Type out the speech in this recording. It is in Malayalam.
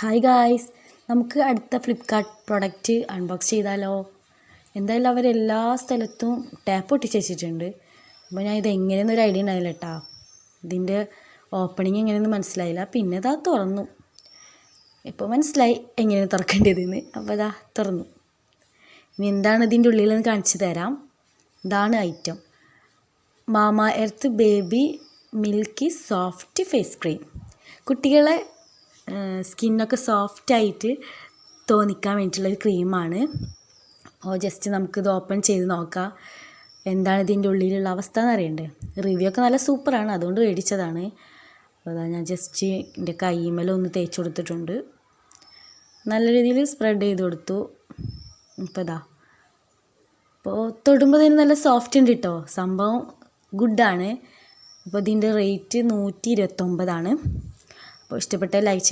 ഹായ് ഗായ്സ് നമുക്ക് അടുത്ത ഫ്ലിപ്കാർട്ട് പ്രൊഡക്റ്റ് അൺബോക്സ് ചെയ്താലോ. എന്തായാലും അവരെല്ലാ സ്ഥലത്തും ടാപ്പ് ഒട്ടിച്ച് വെച്ചിട്ടുണ്ട്. അപ്പോൾ ഞാൻ ഇത് എങ്ങനെയെന്നൊരു ഐഡിയ ഉണ്ടായില്ല കേട്ടോ ഇതിന്റെ ഓപ്പണിങ് എങ്ങനെയെന്ന് മനസ്സിലായില്ല. പിന്നെ ഇതാ തുറന്നു. ഇപ്പോൾ മനസ്സിലായി എങ്ങനെയാണ് തുറക്കേണ്ടതെന്ന്. അപ്പോൾ ഇതാ തുറന്നു. ഇനി എന്താണ് ഇതിന്റെ ഉള്ളിലെന്ന് കാണിച്ചു തരാം. ഇതാണ് item Mamaearth baby milky soft face cream. കുട്ടികളെ സ്കിന്നൊക്കെ സോഫ്റ്റായിട്ട് തോന്നിക്കാൻ വേണ്ടിയിട്ടുള്ള ഒരു ക്രീമാണ്. ഓ ജസ്റ്റ് നമുക്കിത് ഓപ്പൺ ചെയ്ത് നോക്കാം. എന്താണ് ഇതിന്റെ ഉള്ളിലുള്ള അവസ്ഥ എന്ന് അറിയണ്ടേ റിവ്യൂ ഒക്കെ നല്ല സൂപ്പറാണ് അതുകൊണ്ട് മേടിച്ചതാണ്. അപ്പോൾ അതാ ഞാൻ ജസ്റ്റ് എന്റെ കൈമേലൊന്ന് തേച്ച് കൊടുത്തിട്ടുണ്ട്. നല്ല രീതിയിൽ സ്പ്രെഡ് ചെയ്ത് കൊടുത്തു. ഇപ്പോൾ ഇതാ. അപ്പോൾ തൊടുമ്പോൾ തന്നെ നല്ല സോഫ്റ്റ് ഉണ്ട് കേട്ടോ. സംഭവം ഗുഡാണ്. അപ്പോൾ ഇതിന്റെ റേറ്റ് നൂറ്റി ഇരുപത്തൊമ്പതാണ്. അപ്പോൾ ഇഷ്ടപ്പെട്ട ലൈക്ക്